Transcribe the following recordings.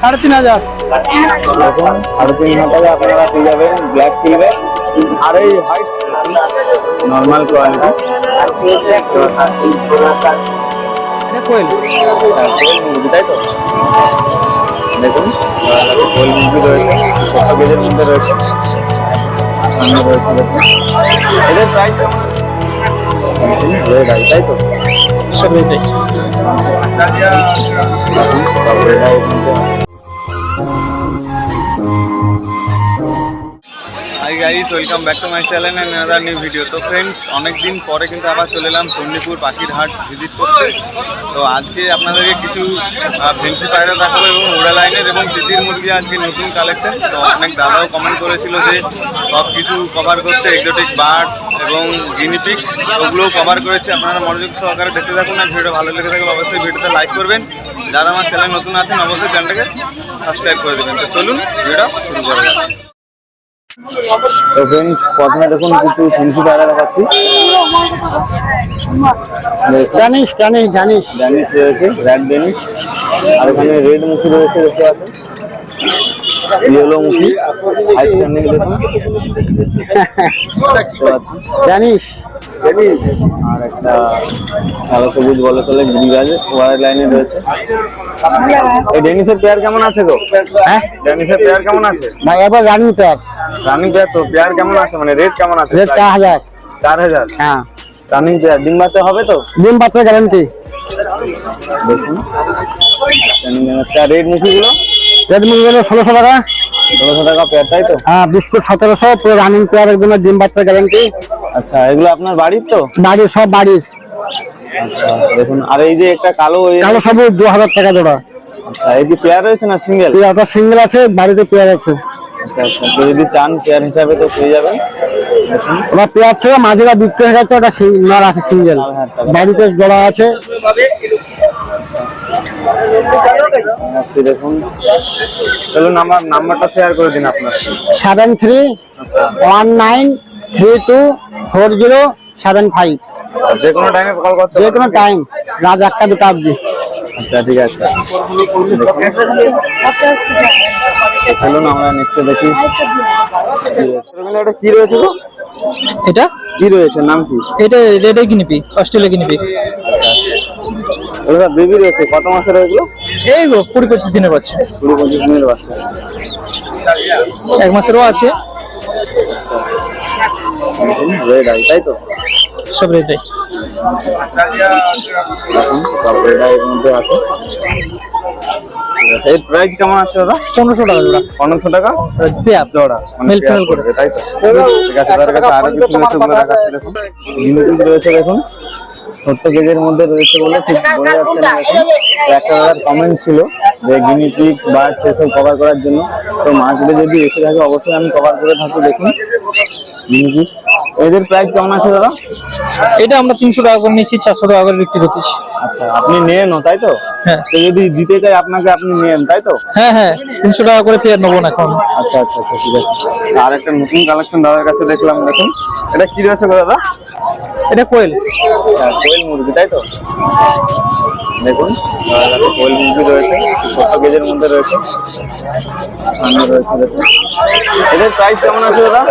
সাড়ে তিন হাজার। সাড়ে তিন হাজারে আপনারা পেয়ে যাবেন ব্ল্যাক টিভে আর এই হোয়াইট নর্মাল কোয়ালিটি এদের প্রাইস রেড আই তাই তো সব এটাই দেখুন hi guys welcome back to my channel and another new video তো ফ্রেন্ডস অনেক দিন পরে কিন্তু আবার চলে এলাম চণ্ডীপুর পাখির হাট ভিজিট করতে। তো আজকে আপনাদেরকে কিছু ফেন্সি পায়রা দেখাবো এবং উড়া লাইনের এবং তিতির মুরগি আজকে নতুন কালেকশন তো অনেক দাদাও কমেন্ট করেছিল যে সব কিছু কভার করতে এক্সোটিক বার্ডস এবং গিনিপিক ওগুলোও কভার করেছে। আপনারা মনোযোগ সহকারে দেখতে থাকুন আর ভিডিও ভালো লেগে থাকলে অবশ্যই ভিডিওতে লাইক করবেন। যারা আমার চ্যানেল নতুন আছেন, অবশ্যই চ্যানেলটাকে সাবস্ক্রাইব করে দেবেন। তো চলুন, ভিডিওটা শুরু করা যাক। তো ফ্রেন্ডস প্রথমে দেখুন কিছু ফেন্সি পায়রা দেখাচ্ছি। জানিস জানিস জানিস ড্যানিশ রয়েছে র্যাড ড্যানিশ আর এখানে রেড মুখি রয়েছে দেখতে পাচ্ছেন। ইয়েলো হাই স্ট্যান্ডিং দেখুন জানিস? আর একটা কালো সবুজ বলে চলে গিরিবাজ ওয়ার লাইনে রয়েছে। এই ডেনিসের পেয়ার কেমন আছে গো? হ্যাঁ? ডেনিসের পেয়ার কেমন আছে? ভাই এবার জানি তো রানিং পেয়ার তো পেয়ার কেমন আছে? মানে রেট কেমন আছে? রেট চার হাজার। চার হাজার? হ্যাঁ। রানিং পেয়ার ডিম বাচ্চা হবে তো? ডিম পাত্র গ্যারান্টি দেখুন। রেড মুখিগুলো। ষোলোশো টাকা। ষোলোশো টাকা পেয়ার তাই তো? হ্যাঁ বিস্কুট সতেরোশো পুরো রানিং পেয়ার একদম ডিম গ্যারান্টি আচ্ছা এগুলো আপনার বাড়ির তো? বাড়ির সব বাড়ির। আচ্ছা দেখুন আর এই যে একটা কালো কালো সবুজ দু হাজার টাকা জোড়া। আচ্ছা এই যে পেয়ার রয়েছে না সিঙ্গেল পেয়ারটা সিঙ্গেল আছে বাড়িতে পেয়ার আছে। আচ্ছা আচ্ছা। যদি চান পেয়ার হিসাবে তো পেয়ে যাবেন। ওরা পেয়ার ছিল মাঝেরা বিক্রি হয়ে গেছে ওটা নর আছে সিঙ্গেল। বাড়িতে জোড়া আছে। আচ্ছা দেখুন। চলুন আমার নাম্বারটা শেয়ার করে দিন আপনার। Seven three one nine three two four zero seven five. যে কোনো টাইমে কল করতে যে কোনো টাইম রাত একটা দুটো অবধি। আচ্ছা ঠিক আছে চলুন আমরা নেক্সট দেখি। এটা কি রয়েছে গো? এটা? কি রয়েছে? নাম কি? এটা রেডে কিনিপি অস্ট্রেলিয়া কিনিপি। ওটা বেবি রয়েছে। কত মাসের এগুলো? এই গো কুড়ি পঁচিশ দিনের বাচ্চা। কুড়ি পঁচিশ দিনের বাচ্চা। এক মাসেরও আছে। রেড আই তাই তো? সব এর প্রাইস কেমন আছে দাদা? পনেরোশো টাকা জোড়া। পনেরোশো টাকা? পেয়ার জোড়া মানে Male করে। তাই তো? ঠিক আছে তার কাছে আরও কিছু রয়েছে দেখুন। জিনিস রয়েছে দেখুন। ছোট্ট কেজের মধ্যে রয়েছে বলে ঠিক বোঝা যাচ্ছে না একটা দাদার কমেন্ট ছিল যে গিনিপিক বা সেসব কভার করার জন্য। তো মার্কেটে যদি এসে থাকে অবশ্যই আমি কভার করে থাকি দেখুন। গিনিপিক এদের প্রাইস কেমন আছে দাদা? এটা আমরা তিনশো টাকা করে নিচ্ছি চারশো টাকা করে বিক্রি করতেছি। আচ্ছা আপনি নেন তাই তো? হ্যাঁ। তো যদি দিতে চাই আপনাকে আপনি নেন তাই তো? হ্যাঁ হ্যাঁ তিনশো টাকা করে পেয়ার নেব না এখন। আচ্ছা আচ্ছা আচ্ছা ঠিক আছে। আর একটা নতুন কালেকশন দাদার কাছে দেখলাম দেখুন। এটা কি রয়েছে গো দাদা? এটা কোয়েল। হ্যাঁ কোয়েল মুরগি তাই তো? দেখুন কোয়েল মুরগি রয়েছে ছোট্ট কেজের মধ্যে রয়েছে। রয়েছে দেখুন। এদের প্রাইস কেমন আছে দাদা?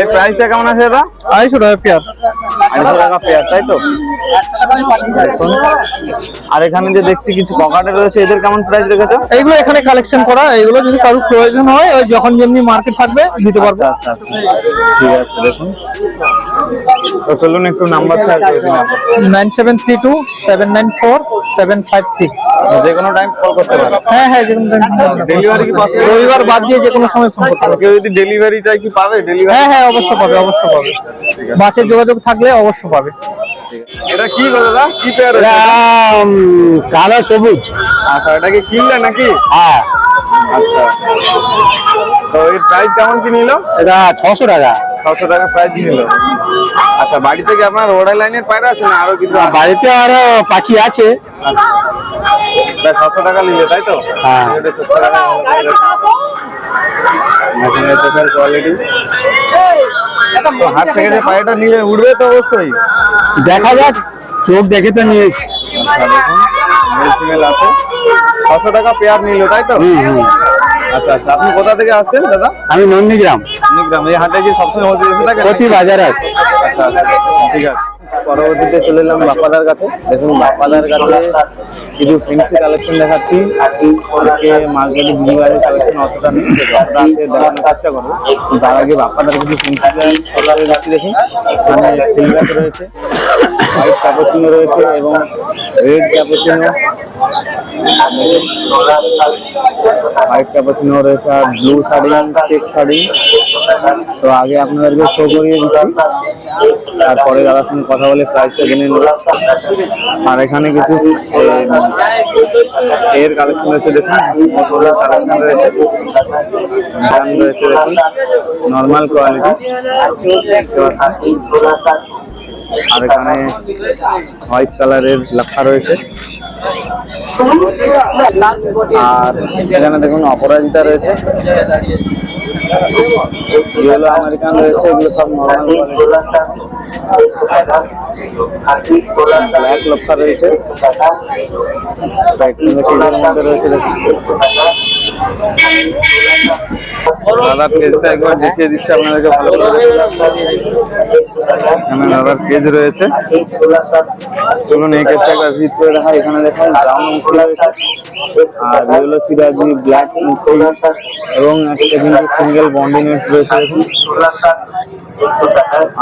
এর প্রাইসটা কেমন আছে দাদা? আড়াইশো টাকা পেয়ার আড়াইশো টাকা পেয়ার তাই তো? আর এখানে যে দেখছি কিছু পকেটে রয়েছে এদের কেমন প্রাইস রেখেছে? এইগুলো এখানে কালেকশন করা এগুলো যদি কারোর প্রয়োজন হয় ওই যখন যেমনি মার্কেট থাকবে দিতে পারব। আচ্ছা আচ্ছা আচ্ছা। ঠিক আছে দেখুন। তো চলুন একটু নাম্বার আপনার। Nine seven three two seven nine four seven five six যে কোনো টাইম কল করতে পারেন। হ্যাঁ হ্যাঁ যে কোনো কি possible? রবিবার বাদ দিয়ে যে কোনো সময় ফোন করতে কেউ যদি ডেলিভারি চাই কি পাবে? ডেলিভারি হ্যাঁ হ্যাঁ অবশ্য পাবে অবশ্য পাবে। বাসের যোগাযোগ থাকলে অবশ্য পাবে। এটা কি গো দাদা? কি পেয়ার কালো সবুজ। আচ্ছা এটা কি কিনলে নাকি? হ্যাঁ। আচ্ছা। তো এর প্রাইস কেমন কি নিল? এটা ছশো টাকা। ছশো টাকা প্রাইস নিল। আচ্ছা বাড়ি থেকে আপনার ওড়াই লাইনের পায়রা আছে না আরও কিছু বাড়িতে আরও পাখি আছে। আচ্ছা। ছশো টাকা নিলে তাই তো? হ্যাঁ। কোয়ালিটি হাত থেকে যে পায়রাটা নিলে উঠবে তো অবশ্যই। দেখা যাক চোখ দেখে তো নিয়েছি। আচ্ছা ছশো টাকা পেয়ার নিল তাই তো? আচ্ছা আচ্ছা আপনি কোথা থেকে আসছেন দাদা? আমি নন্দীগ্রাম। গ্রাম এই হাটে কি সবসময় প্রতি বাজারে আছে আচ্ছা আচ্ছা ঠিক আছে। পরবর্তীতে চলে এলাম বাপাদার কাছে। দেখুন বাপাদার কাছে কিছু ফেন্সি কালেকশন দেখাচ্ছি। আজকে মার্কেটে বিনিবারের কালেকশন অতটা নেই। আছে, দেখানোর চেষ্টা করব। তার আগে বাপাদার কিছু ফেন্সি দেখুন। এখানে রয়েছে। হোয়াইট ক্যাপোচিনো রয়েছে এবং রেড ক্যাপোচিনো, হোয়াইট ক্যাপোচিনো রয়েছে আর ব্লু শাড়ি চেক শাড়ি। তো আগে আপনাদেরকে শো করিয়ে দিচ্ছি। তারপরে দাদার সঙ্গে কথা বলে প্রাইসটা জেনে নেব। আর এখানে কিছু এর কালেকশন রয়েছে দেখুন। কালেকশন রয়েছে। রয়েছে দেখুন। নর্মাল কোয়ালিটি আর এখানে হোয়াইট কালারের লেখা রয়েছে। আর এখানে দেখুন অপরাজিতা রয়েছে। ইয়েলো আমেরিকান রয়েছে, এগুলো সব নর্মাল ব্ল্যাক রয়েছে। রয়েছে, দেখুন। দাদার কেজটা একবার দেখিয়ে দিচ্ছি আপনাদেরকে ভালো করে। দাদার পেজ রয়েছে। চলুন, এই কেজটা একবার ভিজিট করে দেখা এখানে দেখেন ব্রাউন আর ইয়েলো সিরাজি ব্ল্যাক এবং একটা কিন্তু সিঙ্গেল বন্ডিং রয়েছে, দেখুন।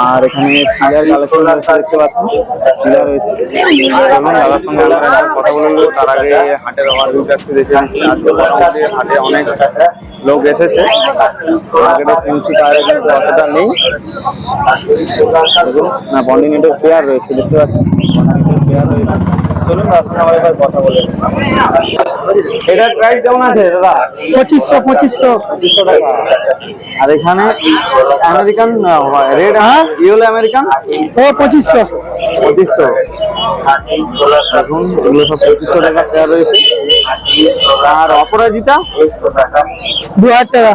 আর এখানে সিলার কালেকশন দেখতে পাচ্ছেন। সিলার রয়েছে। চলুন দাদার সঙ্গে আমরা কথা বলে তার আগে হাটের ওভারভিউটা একটু দেখে নিচ্ছি হাটে অনেক লোক এসেছে। কিন্তু অতটা নেই। না, বন্ডি নেটের পেয়ার রয়েছে, দেখতে পাচ্ছেন। রয়েছে। চলুন তার সঙ্গে আমরা এবার কথা বলে এটার প্রাইস কেমন আছে দাদা? পঁচিশশো পঁচিশশো। পঁচিশশো টাকা। আর এখানে আমেরিকান রেড হ্যাঁ? ইয়েলো আমেরিকান ও পঁচিশশো। পঁচিশশো। দেখুন এগুলো সব পঁচিশশো টাকা পেয়ার রয়েছে। আর অপরাজিতা? দু হাজার টাকা।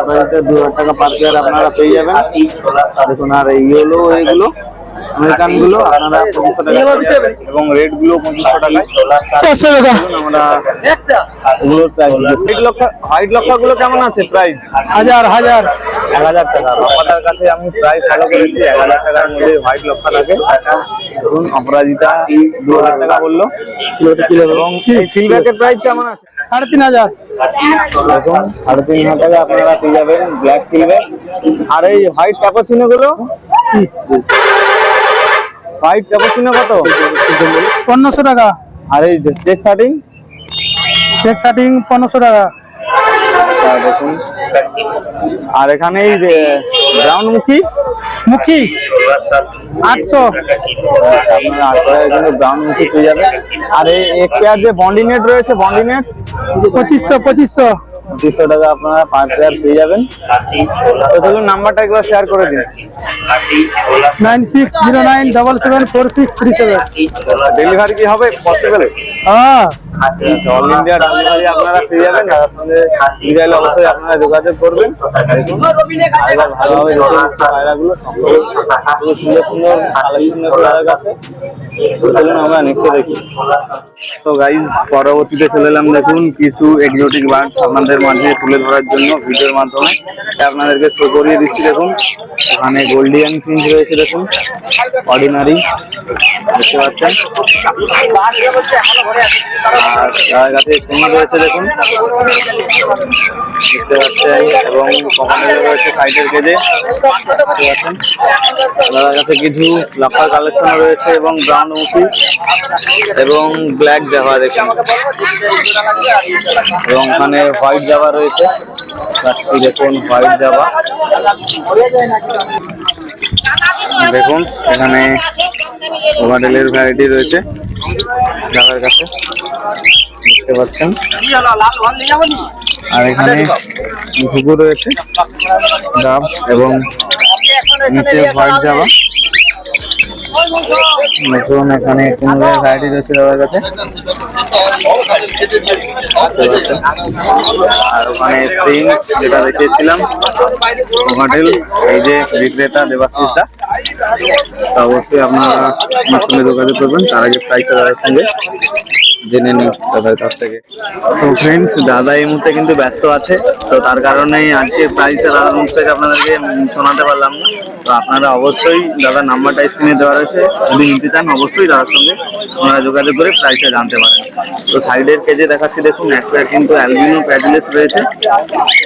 অপরাজিতা দু হাজার টাকা পার পেয়ার আপনারা পেয়ে যাবেন। দেখুন আর ইয়েলো এগুলো আমেরিকানগুলো আপনারা পঁচিশশো টাকা এবং রেডগুলো পঁচিশশো টাকায়। চারশো টাকা। আমরা এগুলোর প্রাইস হোয়াইট লক্ষা হোয়াইট লক্ষা গুলো কেমন আছে প্রাইস হাজার হাজার। এক হাজার টাকা। কাছে আমি ফলো করেছি এক হাজার টাকার মধ্যে হোয়াইট লক্ষা থাকে ধরুন অপরাজিতা দু হাজার টাকা বলল। এবং এই প্রাইস কেমন আছে? সাড়ে তিন হাজার। দেখুন সাড়ে তিন হাজার টাকা আপনারা পেয়ে যাবেন ব্ল্যাক ফিলব্যাক আর এই হোয়াইট ক্যাপাচিনো গুলো হোয়াইট ক্যাপাচিনো কত? পনেরোশো টাকা। আর এই চেক শার্টিং চেক শার্টিং পনেরোশো টাকা। দেখুন। আর এখানে এই ব্রাউন মুখী? মুখী? আটশো। ব্রাউন মুখী পেয়ে যাবেন আর এই এক পেয়ার যে বন্ডি নেট রয়েছে বন্ডি নেট পঁচিশশো পঁচিশশো। দুশো টাকা আপনারা পার পেয়ার পেয়ে যাবেন। তো চলুন নাম্বারটা একবার শেয়ার করে দিন। Nine six zero nine double seven four six three seven. Delivery কি হবে? পসিবল হ্যাঁ। অল ইন্ডিয়া ডেলিভারি আপনারা পেয়ে যাবেন অবশ্যই আপনারা যোগাযোগ করবেন। ভালোভাবে দেখে নিচ্ছি পায়রাগুলো খুব সুন্দর সুন্দর কালেকশন আছে। কাছে চলুন আমরা দেখি। তো গাইজ পরবর্তীতে চলে এলাম দেখুন কিছু এক্সোটিক বার্ডস আপনাদের মাঝে তুলে ধরার জন্য ভিডিওর মাধ্যমে। আপনাদেরকে শো করিয়ে দিচ্ছি দেখুন। এখানে গোল্ডিয়ান ফিঞ্চ রয়েছে দেখুন। অর্ডিনারি দেখতে পাচ্ছেন? আর তার কাছে কোন রয়েছে দেখুন। দেখতে পাচ্ছেন এবং কমান্ডার রয়েছে সাইডের কেজে দেখতে পাচ্ছেন। তার কাছে কিছু লাফা কালেকশন রয়েছে এবং ব্রাউন মুখি এবং ব্ল্যাক জাভা দেখুন। এবং ওখানে হোয়াইট জাভা রয়েছে। পাচ্ছি দেখুন হোয়াইট জাভা দেখুন, এখানে ওভারডেলের ভ্যারাইটি রয়েছে। জাভার কাছে। দেখতে পাচ্ছেন। আর এখানে ঘুঘু রয়েছে, ডাব এবং নিচে হোয়াইট জাভা দেখুন এখানে ভ্যারাইটি রয়েছে দাদার কাছে? আর ওখানে প্রিন্স যেটা দেখিয়েছিলাম হোটেল এই যে বিক্রেতা, দেবাশিসদা, তো অবশ্যই আপনারা সঙ্গে যোগাযোগ করবেন, তার আগে প্রাইসটা দাদার সঙ্গে। জেনে নিই দাদার কাছ থেকে। তো ফ্রেন্ডস দাদা এই মুহূর্তে কিন্তু ব্যস্ত আছে, তো তার কারণেই আজকে প্রাইসটা দাদার মুখ থেকে আপনাদেরকে শোনাতে পারলাম না। তো আপনারা অবশ্যই দাদার নাম্বারটা স্ক্রিনে দেওয়া রয়েছে। যদি নিতে চান, অবশ্যই দাদার সঙ্গে আপনারা যোগাযোগ করে প্রাইসটা জানতে পারেন। তো সাইডের পেজে দেখাচ্ছি, দেখুন, একটা কিন্তু অ্যালবিনো প্যাডলেস রয়েছে।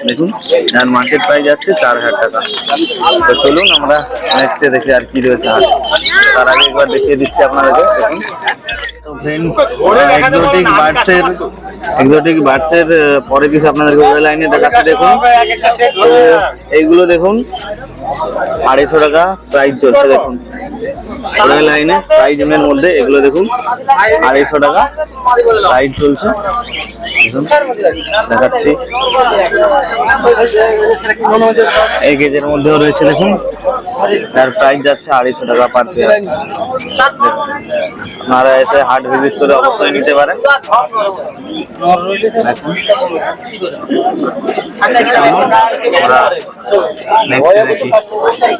দেখুন, যার মার্কেট প্রাইস যাচ্ছে চার হাজার টাকা। তো চলুন, আমরা নেক্সটে দেখি আর কি রয়েছে। হাট তার আগে একবার দেখিয়ে দিচ্ছি আপনাদেরকে, দেখুন। তো ফ্রেন্ডস এক্সোটিক বার্ডসের এক্সোটিক বার্ডসের পরে কিছু আপনাদেরকে লাইনে দেখাচ্ছি দেখুন। তো এইগুলো দেখুন। আড়াইশো টাকা প্রাইস চলছে দেখুন। ওই লাইনে প্রাইস এর মধ্যে এগুলো দেখুন, আড়াইশো টাকা প্রাইস চলছে। দেখাচ্ছি। এই গেজের মধ্যেও রয়েছে দেখুন, তার প্রাইস যাচ্ছে আড়াইশো টাকা পার পেয়ার আপনারা এসে হাট ভিজিট করে অবশ্যই নিতে পারেন। আমরা এ দেখি। Của cây.